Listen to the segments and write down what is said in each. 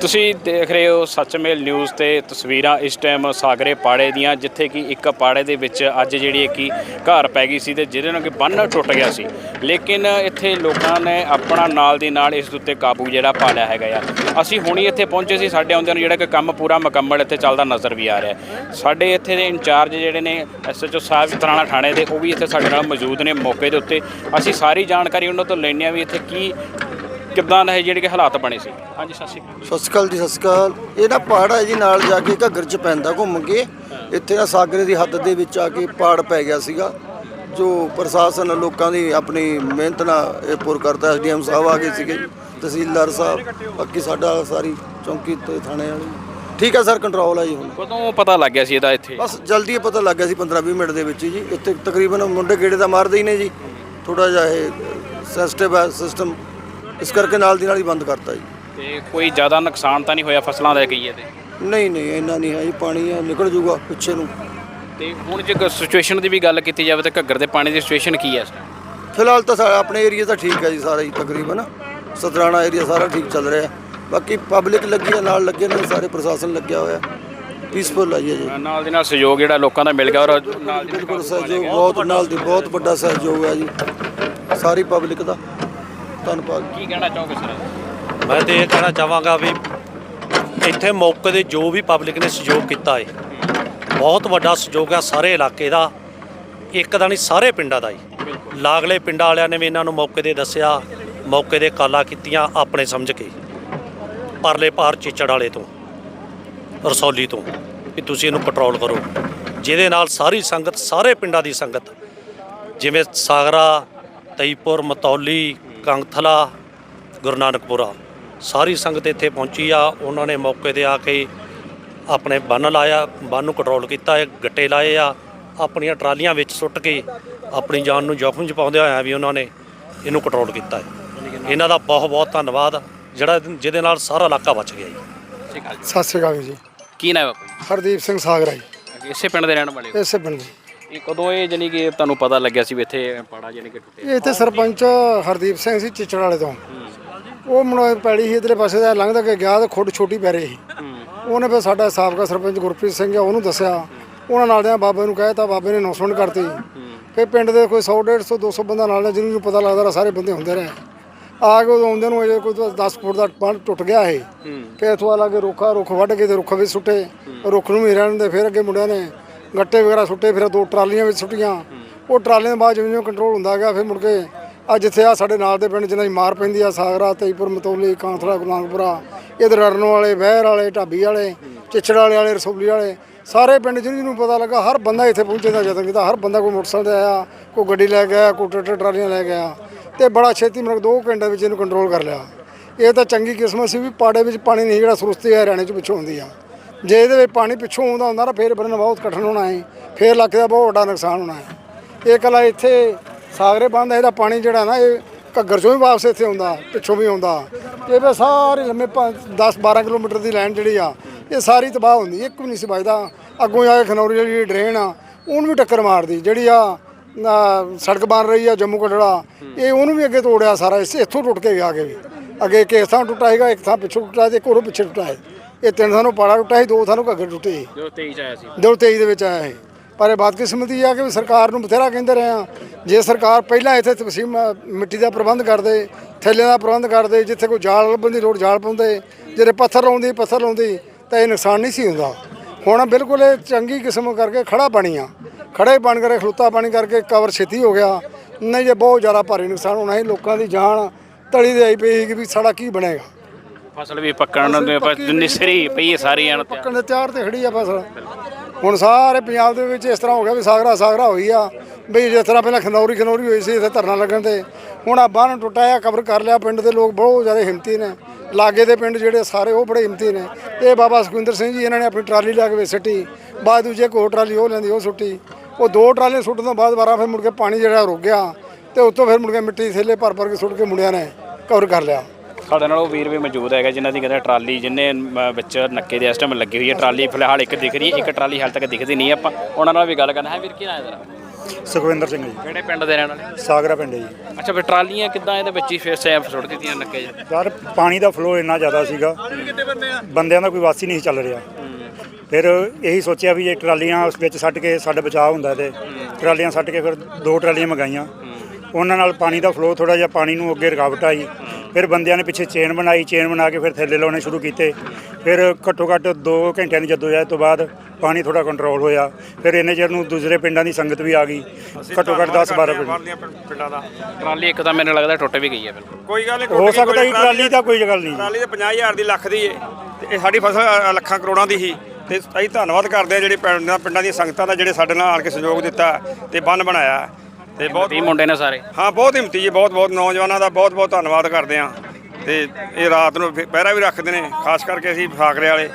ਤੁਸੀਂ ਦੇਖ ਰਹੇ ਹੋ ਸੱਚਮੇਲ ਨਿਊਜ਼ ਤੇ ਤਸਵੀਰਾਂ ਇਸ ਟਾਈਮ ਸਾਗਰੇ ਪਾੜੇ ਦੀਆਂ, ਜਿੱਥੇ ਕਿ ਇੱਕ ਪਾੜੇ ਦੇ ਵਿੱਚ ਅੱਜ ਜਿਹੜੀ ਕਿ ਘਰ ਪੈ ਗਈ ਸੀ ਤੇ ਜਿਹਦੇ ਨਾਲ ਕਿ ਬੰਨ ਟੁੱਟ ਗਿਆ ਸੀ। ਲੇਕਿਨ ਇੱਥੇ ਲੋਕਾਂ ਨੇ ਆਪਣਾ ਨਾਲ ਦੀ ਨਾਲ ਇਸ ਦੇ ਉੱਤੇ ਕਾਬੂ ਜਿਹੜਾ ਪਾ ਲਿਆ ਹੈਗਾ ਆ। ਅਸੀਂ ਹੁਣੀ ਇੱਥੇ ਪਹੁੰਚੇ ਸੀ, ਸਾਡੇ ਆਉਂਦਿਆਂ ਨੂੰ ਜਿਹੜਾ ਕਿ ਕੰਮ ਪੂਰਾ ਮੁਕੰਮਲ ਇੱਥੇ ਚੱਲਦਾ ਨਜ਼ਰ ਵੀ ਆ ਰਿਹਾ ਸਾਡੇ ਇੱਥੇ ਦੇ ਇੰਚਾਰਜ ਜਿਹੜੇ ਨੇ ਐਸਐਚਓ ਸਾਹਿਬ ਤਰਾਣਾ ਥਾਣੇ ਦੇ, ਉਹ ਵੀ ਇੱਥੇ ਸਾਡੇ ਨਾਲ ਮੌਜੂਦ ਨੇ ਮੌਕੇ ਦੇ ਉੱਤੇ। ਅਸੀਂ ਸਾਰੀ ਜਾਣਕਾਰੀ ਉਹਨਾਂ ਤੋਂ ਲੈਣੇ ਆ ਵੀ ਇੱਥੇ ਕੀ ਕਿੱਦਾਂ ਦੇ ਜਿਹੜੇ ਕਿ ਹਾਲਾਤ ਬਣੇ ਸੀ? ਹਾਂਜੀ ਸਤਿ ਸ਼੍ਰੀ ਅਕਾਲ ਸਤਿ ਸ਼੍ਰੀ ਅਕਾਲ ਜੀ ਸਤਿ ਸ਼੍ਰੀ ਅਕਾਲ ਇਹ ਨਾ ਪਹਾੜ ਹੈ ਜੀ ਨਾਲ ਜਾ ਕੇ ਘੱਗਰ ਚ ਪੈਂਦਾ ਘੁੰਮ ਕੇ। ਇੱਥੇ ਨਾ ਸਾਗਰੇ ਦੀ ਹੱਦ ਦੇ ਵਿੱਚ ਆ ਕੇ ਪਹਾੜ ਪੈ ਗਿਆ ਸੀਗਾ ਜੋ ਪ੍ਰਸ਼ਾਸਨ ਲੋਕਾਂ ਦੀ ਆਪਣੀ ਮਿਹਨਤ ਨਾਲ ਇਹ ਪੁਰ ਕਰਦਾ। ਐਸਡੀਐਮ ਸਾਹਿਬ ਆ ਗਏ ਸੀਗੇ ਤਹਿਸੀਲਦਾਰ ਸਾਹਿਬ ਬਾਕੀ ਸਾਡਾ ਸਾਰੀ ਚੌਂਕੀ ਤੇ ਥਾਣੇ ਵਾਲੀ। ਠੀਕ ਹੈ ਸਰ ਕੰਟਰੋਲ ਹੈ ਜੀ ਹੁਣ। ਕਦੋਂ ਪਤਾ ਲੱਗ ਗਿਆ ਸੀ ਇਹਦਾ ਇੱਥੇ? ਬਸ ਜਲਦੀ ਪਤਾ ਲੱਗ ਗਿਆ ਸੀ 15-20 ਮਿੰਟ ਦੇ ਵਿੱਚ ਜੀ। ਇੱਥੇ ਤਕਰੀਬਨ ਮੁੰਡੇ ਗੇੜੇ ਦਾ ਮਾਰਦੇ ਹੀ ਨੇ ਜੀ। ਥੋੜਾ ਜਿਹਾ ਇਹ ਸੈਂਸਿਟਿਵ ਹੈ ਸਿਸਟਮ ਇਸ ਕਰਕੇ ਨਾਲ ਦੀ ਨਾਲ ਹੀ ਬੰਦ ਕਰਤਾ ਜੀ। ਤੇ ਕੋਈ ਜ਼ਿਆਦਾ ਨੁਕਸਾਨ ਤਾਂ ਨਹੀਂ ਹੋਇਆ ਫਸਲਾਂ ਦਾ ਕਹੀਏ ਤੇ ਨਹੀਂ ਨਹੀਂ ਇੰਨਾ ਨਹੀਂ ਹੈ ਜੀ ਪਾਣੀ ਆ ਨਿਕਲ ਜੂਗਾ ਪਿੱਛੇ ਨੂੰ। ਤੇ ਹੁਣ ਜੇ ਸਿਚੁਏਸ਼ਨ ਦੀ ਵੀ ਗੱਲ ਕੀਤੀ ਜਾਵੇ ਤਾਂ ਘੱਗਰ ਦੇ ਪਾਣੀ ਦੀ ਸਿਚੁਏਸ਼ਨ ਕੀ ਹੈ? ਇਸ time? ਫਿਲਹਾਲ ਤਾਂ ਸਾ- ਆਪਣੇ ਏਰੀਆ ਤਾਂ ਠੀਕ ਹੈ ਜੀ ਸਾਰਾ ਹੀ ਤਕਰੀਬਨ। ਸਤਰਾਣਾ ਏਰੀਆ ਸਾਰਾ ਠੀਕ ਚੱਲ ਰਿਹਾ ਬਾਕੀ ਪਬਲਿਕ ਲੱਗੀ ਹੈ ਨਾਲ ਲੱਗੇ ਨੇ ਸਾਰੇ ਪ੍ਰਸ਼ਾਸਨ ਲੱਗਿਆ ਹੋਇਆ ਪੀਸਫੁਲ ਹੈ ਜੀ ਨਾਲ ਦੇ ਨਾਲ ਸਹਿਯੋਗ ਜਿਹੜਾ ਲੋਕਾਂ ਦਾ ਮਿਲ ਗਿਆ ਔਰ ਨਾਲ ਦੀ ਬਿਲਕੁਲ ਸਹਿਯੋਗ ਬਹੁਤ ਨਾਲ ਦੀ ਬਹੁਤ ਵੱਡਾ ਸਹਿਯੋਗ ਹੈ ਜੀ। ਸਾਰੀ ਪਬਲਿਕ ਦਾ। ਧੰਨਵਾਦ ਕੀ ਕਹਿਣਾ ਚਾਹੋਗੇ ਸਰ? ਮੈਂ ਤੇ ਇਹ ਕਹਿਣਾ ਚਾਹਾਂਗਾ ਵੀ ਇੱਥੇ ਮੌਕੇ ਦੇ ਜੋ ਵੀ ਪਬਲਿਕ ਨੇ ਸਹਿਯੋਗ ਕੀਤਾ ਹੈ ਬਹੁਤ ਵੱਡਾ ਸਹਿਯੋਗ ਹੈ ਸਾਰੇ ਇਲਾਕੇ ਦਾ। ਇੱਕ ਦਾ ਨਹੀਂ ਸਾਰੇ ਪਿੰਡਾਂ ਦਾ ਹੀ ਲਾਗਲੇ ਪਿੰਡਾਂ ਵਾਲਿਆਂ ਨੇ ਵੀ ਇਹਨਾਂ ਨੂੰ ਮੌਕੇ ਦੇ ਦੱਸਿਆ ਮੌਕੇ ਦੇ ਕਾਲਾਂ ਕੀਤੀਆਂ ਆਪਣੇ ਸਮਝ ਕੇ। ਪਰਲੇ ਪਾਰ ਚਿੱਚੜ ਵਾਲੇ ਤੋਂ ਰਸੌਲੀ ਤੋਂ ਵੀ ਤੁਸੀਂ ਇਹਨੂੰ ਕੰਟਰੋਲ ਕਰੋ। ਜਿਹਦੇ ਨਾਲ ਸਾਰੀ ਸੰਗਤ ਸਾਰੇ ਪਿੰਡਾਂ ਦੀ ਸੰਗਤ ਜਿਵੇਂ ਸਾਗਰਾ ਤਈਪੁਰ ਮਤੌਲੀ ਕੰਗਥਲਾ ਗੁਰੂ ਨਾਨਕਪੁਰਾ। ਸਾਰੀ ਸੰਗਤ ਇੱਥੇ ਪਹੁੰਚੀ ਆ। ਉਹਨਾਂ ਨੇ ਮੌਕੇ ਤੇ ਆ ਕੇ ਆਪਣੇ ਬੰਨ ਲਾਇਆ ਬੰਨ ਨੂੰ ਕੰਟਰੋਲ ਕੀਤਾ ਹੈ ਗੱਟੇ ਲਾਏ ਆ। ਆਪਣੀਆਂ ਟਰਾਲੀਆਂ ਵਿੱਚ ਸੁੱਟ ਕੇ ਆਪਣੀ ਜਾਨ ਨੂੰ ਜੋਖਮ 'ਚ ਪਾਉਂਦੇ ਹੋਇਆ ਵੀ ਉਹਨਾਂ ਨੇ ਇਹਨੂੰ ਕੰਟਰੋਲ ਕੀਤਾ ਹੈ। ਇਹਨਾਂ ਦਾ ਬਹੁਤ ਬਹੁਤ ਧੰਨਵਾਦ। ਜਿਹੜਾ ਜਿਹਦੇ ਨਾਲ ਸਾਰਾ ਇਲਾਕਾ ਬਚ ਗਿਆ ਜੀ। ਸਤਿ ਸ਼੍ਰੀ ਅਕਾਲ ਜੀ। ਕੀ ਨਾਮ ਹੈ ਬਾਪੂ ਹਰਦੀਪ ਸਿੰਘ ਸਾਗਰਾ ਜੀ? ਇਸੇ ਪਿੰਡ ਦੇ ਰਹਿਣ ਵਾਲੇ ਹੋ? ਇਸੇ ਪਿੰਡ ਜੀ। ਇਹ ਕਦੋਂ ਇਹ ਜਾਨੀ ਕਿ ਤੁਹਾਨੂੰ ਪਤਾ ਲੱਗਿਆ ਸੀ ਵੀ ਇੱਥੇ ਪਾੜਾ ਜਾਨੀ ਕਿ ਟੁੱਟੇ ਇਹ ਇੱਥੇ ਸਰਪੰਚ ਹਰਦੀਪ ਸਿੰਘ ਸੀ ਚਿੱਚੜ ਵਾਲੇ ਤੋਂ। ਉਹ ਮੁੰਡਾ ਪੈੜੀ ਸੀ ਇਧਰੇ ਪਾਸੇ ਦਾ ਲੰਘਦਾ ਕੇ ਗਿਆ ਤੇ ਖੁੱਡ ਛੋਟੀ ਪੈ ਰਹੀ ਸੀ। ਉਹਨੇ ਫਿਰ ਸਾਡਾ ਸਾਬਕਾ ਸਰਪੰਚ ਗੁਰਪ੍ਰੀਤ ਸਿੰਘ ਆ ਉਹਨੂੰ ਦੱਸਿਆ। ਉਹਨਾਂ ਨਾਲ ਦੇ ਬਾਬੇ ਨੂੰ ਕਹਿਤਾ ਬਾਬੇ ਨੇ ਅਨਾਉਂਸਮੈਂਟ ਕਰਤੀ। ਕਿ ਪਿੰਡ ਦੇ ਕੋਈ 100 150 200 ਬੰਦਾ ਨਾਲ ਜਿਹਨੂੰ ਪਤਾ ਲੱਗਦਾ ਰਿਹਾ ਸਾਰੇ ਬੰਦੇ ਹੁੰਦੇ ਰਹੇ। ਆ ਕੇ ਉਦੋਂ ਆਉਂਦੇ ਨੂੰ ਅਜੇ ਕੋਈ 10 ਫੁੱਟ ਦਾ ਬੰਨ ਟੁੱਟ ਗਿਆ ਇਹ ਕਿ ਇਥੋਂ ਆ ਲਾਗੇ ਰੁੱਖਾ ਰੁੱਖ ਵੱਢ ਕੇ ਤੇ ਰੁੱਖ ਵਿੱਚ ਸੁੱਟੇ। ਰੁੱਖ ਨੂੰ ਵੀ ਰਹਿਣ ਦੇ ਫਿਰ ਅੱਗੇ ਮੁੰਡਿਆਂ ਨੇ ਗੱਟੇ ਵਗੈਰਾ ਸੁੱਟੇ, ਫਿਰ ਦੋ ਟਰਾਲੀਆਂ ਵਿੱਚ ਸੁੱਟੀਆਂ। ਉਹ ਟਰਾਲੀਆਂ ਦੇ ਬਾਅਦ ਜਿਵੇਂ ਜਿਵੇਂ ਕੰਟਰੋਲ ਹੁੰਦਾ ਗਿਆ, ਫਿਰ ਮੁੜ ਕੇ ਆ ਜਿੱਥੇ ਆ ਸਾਡੇ ਨਾਲ ਦੇ ਪਿੰਡ ਜਿਨ੍ਹਾਂ ਦੀ ਮਾਰ ਪੈਂਦੀ ਆ, ਸਾਗਰਾ, ਤੇਈਪੁਰ, ਮਤੌਲੀ, ਕਾਂਥੜਾ ਗੁਰਨਾਨਪੁਰਾ ਇਧਰ ਰਰਨ ਵਾਲੇ ਬਹਿਰ ਵਾਲੇ, ਢਾਬੀ ਵਾਲੇ ਚਿੱਚੜ ਵਾਲੇ ਵਾਲੇ, ਰਸੋਲੀ ਵਾਲੇ, ਸਾਰੇ ਪਿੰਡ ਜਿਹਨੂੰ ਜਿਹਨੂੰ ਪਤਾ ਲੱਗਾ, ਹਰ ਬੰਦਾ ਇੱਥੇ ਪਹੁੰਚੇ ਦਾ ਯਤਨ ਕੀਤਾ। ਹਰ ਬੰਦਾ ਕੋਈ ਮੋਟਰਸਾਈਕਲ ਤੇ ਆਇਆ, ਕੋਈ ਗੱਡੀ ਲੈ ਕੇ ਆਇਆ, ਕੋਈ ਟਰੈਕਟਰ, ਟਰਾਲੀਆਂ ਲੈ ਕੇ ਆਇਆ। ਤੇ ਬੜਾ ਛੇਤੀ ਮਤਲਬ 2 ਘੰਟੇ ਵਿੱਚ ਇਹਨੂੰ ਕੰਟਰੋਲ ਕਰ ਲਿਆ। ਇਹ ਤਾਂ ਚੰਗੀ ਕਿਸਮਤ ਸੀ ਵੀ ਪਾੜੇ ਵਿੱਚ ਪਾਣੀ ਨਹੀਂ ਜਿਹੜਾ ਸੁਰਸਤੀ ਹਰਿਆਣੇ ਚ ਪਿੱਛੋਂ ਹੁੰਦੀ ਆ। ਜੇ ਇਹਦੇ ਵਿੱਚ ਪਾਣੀ ਪਿੱਛੋਂ ਆਉਂਦਾ ਹੁੰਦਾ ਨਾ, ਫੇਰ ਬੰਨ ਬਹੁਤ ਕਠਨ ਹੋਣਾ ਹੈ ਫੇਰ ਲੱਖ ਦਾ ਬਹੁਤ ਵੱਡਾ ਨੁਕਸਾਨ ਹੋਣਾ ਹੈ ਇਹ ਕਲਾ ਇੱਥੇ ਸਾਗਰੇ ਬੰਦ ਇਹਦਾ ਪਾਣੀ ਜਿਹੜਾ ਨਾ, ਇਹ ਘੱਗਰ ਚੋਂ ਵੀ ਵਾਪਸ ਇੱਥੇ ਆਉਂਦਾ, ਪਿੱਛੋਂ ਵੀ ਆਉਂਦਾ। ਇਹ ਵੀ ਸਾਰੇ ਲੰਮੇ 10 12 ਕਿਲੋਮੀਟਰ ਦੀ ਲਾਈਨ ਜਿਹੜੀ ਆ, ਇਹ ਸਾਰੀ ਤਬਾਹ ਹੁੰਦੀ, ਇੱਕ ਵੀ ਨਹੀਂ ਸੀ ਬਚਦਾ ਅੱਗੋਂ ਜਾ ਕੇ ਖਨੌਰੀ ਜਿਹੜੀ ਡਰੇਨ ਆ, ਉਹਨੂੰ ਵੀ ਟੱਕਰ ਮਾਰਦੀ, ਜਿਹੜੀ ਆ ਸੜਕ ਬਣ ਰਹੀ ਆ ਜੰਮੂ ਕਟੜਾ, ਇਹ ਉਹਨੂੰ ਵੀ ਅੱਗੇ ਤੋੜਿਆ ਸਾਰਾ, ਇਸ ਇੱਥੋਂ ਟੁੱਟ ਕੇ ਗਿਆ ਕੇ ਵੀ। ਅੱਗੇ ਇੱਕ ਇਸ ਥਾਂ ਟੁੱਟਾ ਹੈਗਾ ਇੱਕ ਥਾਂ ਪਿੱਛੋਂ ਟੁੱਟਾ ਤੇ ਇੱਕ ਹੋਰ ਪਿੱਛੇ ਟੁੱਟਾ ਹੈ। ਇਹ ਤਿੰਨ ਥਾਂ ਨੂੰ ਪਾੜਾ ਟੁੱਟਾ ਸੀ ਦੋ ਥਾਂ ਨੂੰ ਘੱਗਰ ਟੁੱਟੇ ਸੀ। ਜੋ 23 ਚ ਆਇਆ ਸੀ। 2023 ਦੇ ਵਿੱਚ ਆਇਆ ਹੈ ਪਰ ਇਹ ਬਦਕਿਸਮਤੀ ਆ ਕਿ ਸਰਕਾਰ ਨੂੰ ਬਥੇਰਾ ਕਹਿੰਦੇ ਰਹੇ ਆ। ਜੇ ਸਰਕਾਰ ਪਹਿਲਾਂ ਇੱਥੇ ਤਕਸੀਮ ਮਿੱਟੀ ਦਾ ਪ੍ਰਬੰਧ ਕਰਦੇ ਥੈਲਿਆਂ ਦਾ ਪ੍ਰਬੰਧ ਕਰਦੇ ਜਿੱਥੇ ਕੋਈ ਜਾਲ ਲੱਭਣ ਦੀ ਲੋੜ ਜਾਲ ਪਾਉਂਦੇ ਜਿਹੜੇ ਪੱਥਰ ਲਾਉਂਦੀ ਪੱਥਰ ਲਾਉਂਦੀ ਤਾਂ ਇਹ ਨੁਕਸਾਨ ਨਹੀਂ ਸੀ ਹੁੰਦਾ। ਹੁਣ ਬਿਲਕੁਲ ਇਹ ਚੰਗੀ ਕਿਸਮ ਕਰਕੇ ਖੜਾ ਪਾਣੀ ਆ। ਖੜੇ ਬਣ ਕਰਕੇ ਖਲੁੱਤਾ ਪਾਣੀ ਕਰਕੇ ਕਵਰ ਛੇਤੀ ਹੋ ਗਿਆ। ਨਹੀਂ ਜੇ ਬਹੁਤ ਜ਼ਿਆਦਾ ਭਾਰੀ ਨੁਕਸਾਨ ਹੋਣਾ ਸੀ। ਲੋਕਾਂ ਦੀ ਜਾਨ ਤਲੀ ਦੇ ਆਈ ਪਈ ਸੀ ਕਿ ਵੀ ਸਾਡਾ ਕੀ ਬਣੇਗਾ। ਫਸਲ ਵੀ ਪੱਕਣ ਦੇ ਪਰ ਨਿਸਰੀ ਪਈ ਹੈ ਸਾਰੀ ਤੇ ਪੱਕਣ ਦੇ ਤਿਆਰ ਤੇ ਖੜੀ ਆ ਫਸਲ। ਹੁਣ ਸਾਰੇ ਪੰਜਾਬ ਦੇ ਵਿੱਚ ਇਸ ਤਰ੍ਹਾਂ ਹੋ ਗਿਆ ਵੀ ਸਾਗਰਾ ਸਾਗਰਾ ਹੋਈ ਆ। ਬਈ ਜਿਸ ਤਰ੍ਹਾਂ ਪਹਿਲਾਂ ਖਨੌਰੀ ਖਨੌਰੀ ਹੋਈ ਸੀ ਇੱਥੇ ਧਰਨਾ ਲੱਗਣ ਤੇ। ਹੁਣ ਆ ਬੰਨ ਟੁੱਟਾ ਆ ਕਬਰ ਕਰ ਲਿਆ ਪਿੰਡ ਦੇ ਲੋਕ ਬਹੁਤ ਜ਼ਿਆਦਾ ਹਿੰਮਤੀ ਨੇ। ਲਾਗੇ ਦੇ ਪਿੰਡ ਜਿਹੜੇ ਸਾਰੇ ਉਹ ਬੜੇ ਹਿੰਮਤੀ ਨੇ। ਤੇ ਬਾਬਾ ਸੁਖਵਿੰਦਰ ਸਿੰਘ ਜੀ ਇਹਨਾਂ ਨੇ ਆਪਣੀ ਟਰਾਲੀ ਲਿਆ ਕੇ ਵਿੱਚ ਸਿੱਟੀ। ਬਾਅਦ ਦੂਜੇ ਕੋਲ ਟਰਾਲੀ ਉਹ ਲੈਂਦੀ ਉਹ ਸੁੱਟੀ। ਉਹ ਦੋ ਟਰਾਲੀਆਂ ਸੁੱਟਣ ਤੋਂ ਬਾਅਦ ਵਾਰਾ ਫਿਰ ਮੁੜ ਕੇ ਪਾਣੀ ਜਿਹੜਾ ਰੁਕ ਗਿਆ। ਤੇ ਉੱਤੋਂ ਫਿਰ ਮੁੜ ਕੇ ਮਿੱਟੀ ਥੈਲੇ ਭਰ ਭਰ ਕੇ ਸੁੱਟ ਕੇ ਮੁੰਡਿਆਂ ਨੇ ਕਵਰ ਕਰ ਲਿਆ। ਸਾਡੇ ਨਾਲ ਉਹ ਵੀਰ ਵੀ ਮੌਜੂਦ ਹੈਗਾ ਜਿਨ੍ਹਾਂ ਦੀ ਕਹਿੰਦੇ ਟਰਾਲੀ ਜਿੰਨੇ ਵਿੱਚ ਨੱਕੇ ਦੇ ਇਸ ਟਾਈਮ ਲੱਗੀ ਹੋਈ ਹੈ। ਟਰਾਲੀ ਫਿਲਹਾਲ ਇੱਕ ਦਿਖ ਰਹੀ ਹੈ ਇੱਕ ਟਰਾਲੀ ਹਾਲ ਤੱਕ ਦਿਖਦੀ ਨਹੀਂ ਆਪਾਂ ਉਹਨਾਂ ਨਾਲ ਵੀ ਗੱਲ ਕਰਨਾ ਹੈ। ਵੀਰ ਕੀ ਨਾਮ ਹੈ ਤੇਰਾ? ਸੁਖਵਿੰਦਰ ਸਿੰਘ ਜੀ। ਕਿਹੜੇ ਪਿੰਡ ਦੇ ਰਹਿਣ ਵਾਲੇ? ਸਾਗਰਾ ਪਿੰਡ ਜੀ। ਅੱਛਾ ਫਿਰ ਟਰਾਲੀਆਂ ਕਿੱਦਾਂ ਇਹਦੇ ਵਿੱਚ ਹੀ ਫਿਰ ਸੈਫ ਸੁੱਟ ਦਿੱਤੀਆਂ ਨੱਕੇ 'ਚ ਯਾਰ ਪਾਣੀ ਦਾ ਫਲੋ ਇੰਨਾ ਜ਼ਿਆਦਾ ਸੀਗਾ। ਬੰਦਿਆਂ ਦਾ ਕੋਈ ਵਾਸੀ ਨਹੀਂ ਚੱਲ ਰਿਹਾ। ਫਿਰ ਇਹੀ ਸੋਚਿਆ ਵੀ ਇਹ ਟਰਾਲੀਆਂ ਉਸ ਵਿੱਚ ਸੱਟ ਕੇ ਸਾਡਾ ਬਚਾਅ ਹੁੰਦਾ ਤੇ ਟਰਾਲੀਆਂ ਸੱਟ ਕੇ ਫਿਰ ਦੋ ਟਰਾਲੀਆਂ ਮੰਗਾਈਆਂ। ਉਹਨਾਂ ਨਾਲ ਪਾਣੀ ਦਾ ਫਲੋ ਥੋੜਾ ਜਿਹਾ ਪਾਣੀ ਨੂੰ ਅੱਗੇ ਰੁਕਾਵਟ ਆਈ। ਫਿਰ ਬੰਦਿਆਂ ਨੇ ਪਿੱਛੇ ਚੇਨ ਬਣਾਈ ਚੇਨ ਬਣਾ ਕੇ ਫਿਰ ਥੱਲੇ ਲਾਉਣੇ ਸ਼ੁਰੂ ਕੀਤੇ। ਫਿਰ ਘੱਟੋ ਘੱਟ 2 ਘੰਟਿਆਂ ਦੀ ਜਦੋਜਹਿਦ ਤੋਂ ਬਾਅਦ ਪਾਣੀ ਥੋੜਾ ਕੰਟਰੋਲ ਹੋਇਆ। ਫਿਰ ਇੰਨੇ ਚਿਰ ਨੂੰ ਦੂਸਰੇ ਪਿੰਡਾਂ ਦੀ ਸੰਗਤ ਵੀ ਆ ਗਈ। ਘੱਟੋ ਘੱਟ 10 12 ਪਿੰਡ ਪਿੰਡਾਂ ਦਾ। ਟਰਾਲੀ ਇੱਕ ਤਾਂ ਮੈਨੂੰ ਲੱਗਦਾ ਟੁੱਟ ਵੀ ਗਈ ਹੈ ਬਿਲਕੁਲ। ਕੋਈ ਗੱਲ ਨਹੀਂ ਹੋ ਸਕਦਾ ਜੀ ਟਰਾਲੀ ਦਾ ਕੋਈ ਗੱਲ ਨਹੀਂ। ਟਰਾਲੀ ਤੇ 50000 ਦੀ ਲੱਖ ਦੀ ਏ। ਤੇ ਇਹ ਸਾਡੀ ਫਸਲ ਲੱਖਾਂ ਕਰੋੜਾਂ ਦੀ ਸੀ। ਤੇ ਅਸੀਂ ਧੰਨਵਾਦ ਕਰਦੇ ਆ ਜਿਹੜੇ ਪਿੰਡਾਂ ਪਿੰਡਾਂ ਦੀਆਂ ਸੰਗਤਾਂ ਦਾ ਜਿਹੜੇ ਸਾਡੇ ਨਾਲ ਆਣ ਕੇ ਸਹਿਯੋਗ ਦਿੱਤਾ ਤੇ ਬੰਨ ਬਣਾਇਆ। ਤੇ ਬਹੁਤ ਤੀਹ ਮੁੰਡੇ ਨੇ ਸਾਰੇ। ਹਾਂ ਬਹੁਤ ਹਿੰਮਤੀ ਜੀ ਬਹੁਤ ਬਹੁਤ ਨੌਜਵਾਨਾਂ ਦਾ ਬਹੁਤ ਬਹੁਤ ਧੰਨਵਾਦ ਕਰਦੇ ਆ ਤੇ ਇਹ ਰਾਤ ਨੂੰ ਫਿਰ ਪਹਿਰਾ ਵੀ ਰੱਖਦੇ ਨੇ ਖਾਸ ਕਰਕੇ ਅਸੀਂ ਫਾਕਰੇ ਵਾਲੇ।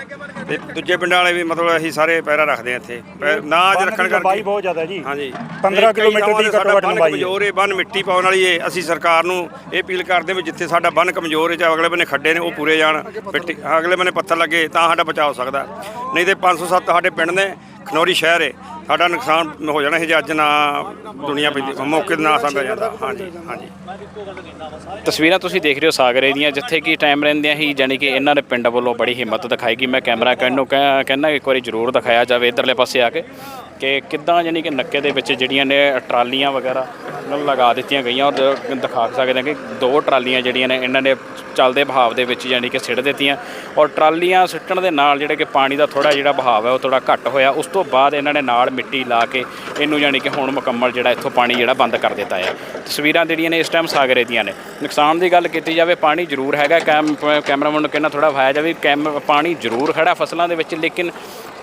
ਤੇ ਦੂਜੇ ਪਿੰਡਾਂ ਵਾਲੇ ਵੀ ਮਤਲਬ ਅਸੀਂ ਸਾਰੇ ਪਹਿਰਾ ਰੱਖਦੇ ਆ ਇੱਥੇ। ਪੈ- ਨਾ ਅੱਜ ਰੱਖਣ ਲੰਬਾਈ ਕਰਕੇ ਬਹੁਤ ਜ਼ਿਆਦਾ ਜੀ। ਹਾਂਜੀ। 15 ਤੇ ਕਈ ਕਿਲੋਮੀਟਰ ਥਾਵਾਂ ਦੀ ਤੇ ਘੱਟੋ ਸਾਡਾ ਘੱਟ ਬੰਨ੍ਹ ਲੰਬਾਈ ਹੈ। ਕਮਜ਼ੋਰ ਬੰਨ ਮਿੱਟੀ ਪਾਉਣ ਵਾਲੀ ਏ। ਅਸੀਂ ਸਰਕਾਰ ਨੂੰ ਇਹ ਅਪੀਲ ਕਰਦੇ ਵੀ ਜਿੱਥੇ ਸਾਡਾ ਬੰਨ ਕਮਜ਼ੋਰ ਏ ਜਾਂ ਅਗਲੇ ਬੰਨੇ ਖੱਡੇ ਨੇ ਉਹ ਪੂਰੇ ਜਾਣ ਮਿੱਟੀ ਅਗਲੇ ਬੰਨੇ ਪੱਥਰ ਲੱਗੇ ਤਾਂ ਸਾਡਾ ਬਚਾਅ ਹੋ ਸਕਦਾ। ਨਹੀਂ ਤੇ 507 ਸਾਡੇ ਪਿੰਡ ਨੇ ਖਨੌਰੀ ਸ਼ਹਿਰ ਏ। ਸਾਡਾ ਨੁਕਸਾਨ ਹੋ ਜਾਣਾ ਸੀ ਜੇ ਅੱਜ ਨਾ ਦੁਨੀਆ ਪੈਂਦੀ, ਮੌਕੇ ਤੇ ਨਾ ਸਾਂਭਿਆ ਜਾਂਦਾ। ਹਾਂਜੀ ਹਾਂਜੀ। ਤਸਵੀਰਾਂ ਤੁਸੀਂ ਦੇਖ ਰਹੇ ਹੋ ਸਾਗਰੇ ਦੀਆਂ, ਜਿੱਥੇ ਕਿ ਟਾਈਮ ਰਹਿੰਦਿਆਂ ਹੀ ਜਾਨੀ ਕਿ ਇਹਨਾਂ ਨੇ ਪਿੰਡ ਵੱਲੋਂ ਬੜੀ ਹਿੰਮਤ ਦਿਖਾਈ ਕਿ ਮੈਂ ਕੈਮਰਾ ਕਰਨ ਨੂੰ ਕਹਿ- ਕਹਿੰਦਾ ਇੱਕ ਵਾਰੀ ਜ਼ਰੂਰ ਦਿਖਾਇਆ ਜਾਵੇ ਇਧਰਲੇ ਪਾਸੇ ਆ ਕੇ। ਕਿ ਕਿੱਦਾਂ ਜਾਨੀ ਕਿ ਨੱਕੇ ਦੇ ਵਿੱਚ ਜਿਹੜੀਆਂ ਨੇ ਟਰਾਲੀਆਂ ਵਗੈਰਾ ਨਾਲ ਲਗਾ ਦਿੱਤੀਆਂ ਗਈਆਂ ਔਰ ਦਿਖਾ ਸਕਦੇ ਹਾਂ ਕਿ ਦੋ ਟਰਾਲੀਆਂ ਜਿਹੜੀਆਂ ਨੇ ਇਹਨਾਂ ਨੇ ਚੱਲਦੇ ਬਹਾਵ ਦੇ ਵਿੱਚ ਜਾਨੀ ਕਿ ਸਿੱਟ ਦਿੱਤੀਆਂ ਔਰ ਟਰਾਲੀਆਂ ਸਿੱਟਣ ਦੇ ਨਾਲ ਜਿਹੜੇ ਕਿ ਪਾਣੀ ਦਾ ਥੋੜਾ ਜਿਹੜਾ ਬਹਾਵ ਹੈ ਉਹ ਥੋੜਾ ਘੱਟ ਹੋਇਆ, ਉਸ ਤੋਂ ਬਾਅਦ ਇਹਨਾਂ ਨੇ ਨਾਲ ਮਿੱਟੀ ਲਾ ਕੇ ਇਹਨੂੰ ਜਾਨੀ ਕਿ ਹੁਣ ਮੁਕੰਮਲ ਜਿਹੜਾ ਇੱਥੋਂ ਪਾਣੀ ਜਿਹੜਾ ਬੰਦ ਕਰ ਦਿੱਤਾ ਹੈ ਤਸਵੀਰਾਂ ਜਿਹੜੀਆਂ ਨੇ ਇਸ ਟਾਈਮ ਸਾਗਰੇ ਦੀਆਂ ਨੇ। ਨੁਕਸਾਨ ਦੀ ਗੱਲ ਕੀਤੀ ਜਾਵੇ, ਪਾਣੀ ਜ਼ਰੂਰ ਹੈਗਾ, ਕੈਮ, ਕੈਮਰਾਮੈਨ ਨੂੰ ਕਹਿਣਾ ਥੋੜਾ ਵਾਇਆ ਜਾਵੇ ਕੈਮ, ਪਾਣੀ ਜ਼ਰੂਰ ਖੜਾ ਫਸਲਾਂ ਦੇ ਵਿੱਚ, ਲੇਕਿਨ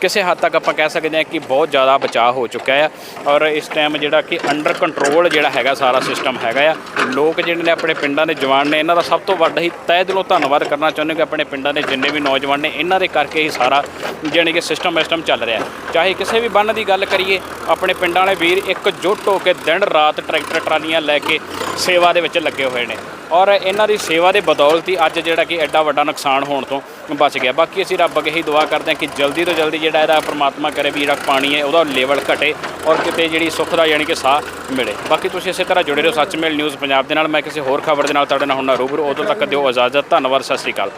ਕਿਸੇ ਹੱਦ ਤੱਕ ਆਪਾਂ ਕਹਿ ਸਕਦੇ ਹਾਂ ਕਿ ਬਹੁਤ ਜ਼ਿਆਦਾ ਬਚਾਅ ਹੋ ਚੁੱਕਾ ਹੈ ਔਰ ਇਸ ਟਾਈਮ ਜਿਹੜਾ ਕਿ ਅੰਡਰ ਕੰਟਰੋਲ ਜਿਹੜਾ ਹੈਗਾ ਸਾਰਾ ਸਿਸਟਮ ਹੈਗਾ ਆ। ਲੋਕ ਜਿਹੜੇ ਨੇ ਆਪਣੇ ਪਿੰਡਾਂ ਦੇ ਜਵਾਨ ਨੇ, ਇਹਨਾਂ ਦਾ ਸਭ ਤੋਂ ਵੱਡਾ ਹੀ ਤਹਿ ਦਿਲੋਂ ਧੰਨਵਾਦ ਕਰਨਾ ਚਾਹੁੰਦੇ ਕਿ ਆਪਣੇ ਪਿੰਡਾਂ ਦੇ ਜਿੰਨੇ ਵੀ ਨੌਜਵਾਨ ਨੇ, ਇਹਨਾਂ ਦੇ ਕਰਕੇ ਹੀ ਸਾਰਾ ਜਾਣੀ ਕਿ ਸਿਸਟਮ ਸਿਸਟਮ ਚੱਲ ਰਿਹਾ ਚਾਹੇ ਕਿਸੇ ਵੀ ਬੰਨ ਦੀ ਗੱਲ ਕਰੀਏ, ਆਪਣੇ ਪਿੰਡਾਂ ਵਾਲੇ ਵੀਰ ਇੱਕ ਜੁੱਟ ਹੋ ਕੇ ਦਿਨ ਰਾਤ ਟਰੈਕਟਰ ਟਰਾਲੀਆਂ ਲੈ ਕੇ ਸੇਵਾ ਦੇ ਵਿੱਚ ਲੱਗੇ ਹੋਏ ਨੇ। ਔਰ ਇਹਨਾਂ ਦੀ ਸੇਵਾ ਦੇ ਬਦੌਲਤ ਹੀ ਅੱਜ ਜਿਹੜਾ ਕਿ ਐਡਾ ਵੱਡਾ ਨੁਕਸਾਨ ਹੋਣ ਤੋਂ ਬਚ ਗਿਆ। ਬਾਕੀ ਅਸੀਂ ਰੱਬ ਅੱਗੇ ਹੀ ਦੁਆ ਕਰਦੇ ਹਾਂ ਕਿ ਜਲਦੀ ਤੋਂ ਜਲਦੀ ਜਿਹੜਾ ਇਹਦਾ ਪ੍ਰਮਾਤਮਾ ਕਰੇ ਵੀ ਜਿਹੜਾ ਪਾਣੀ ਹੈ ਉਹਦਾ ਲੈਵਲ ਘਟੇ ਔਰ ਕਿਤੇ ਜਿਹੜੀ ਸੁੱਖ ਦਾ ਯਾਨੀ ਕਿ ਸਾਹ ਮਿਲੇ। ਬਾਕੀ ਤੁਸੀਂ ਇਸੇ ਤਰ੍ਹਾਂ ਜੁੜੇ ਰਹੋ ਸੱਚਮੇਲ ਨਿਊਜ਼ ਪੰਜਾਬ ਦੇ ਨਾਲ। ਮੈਂ ਕਿਸੇ ਹੋਰ ਖਬਰ ਦੇ ਨਾਲ ਤੁਹਾਡੇ ਨਾਲ ਹੁਣ ਰੂਬਰੂ। ਉਦੋਂ ਤੱਕ ਦਿਓ ਇਜਾਜ਼ਤ। ਧੰਨਵਾਦ। ਸਤਿ ਸ਼੍ਰੀ ਅਕਾਲ।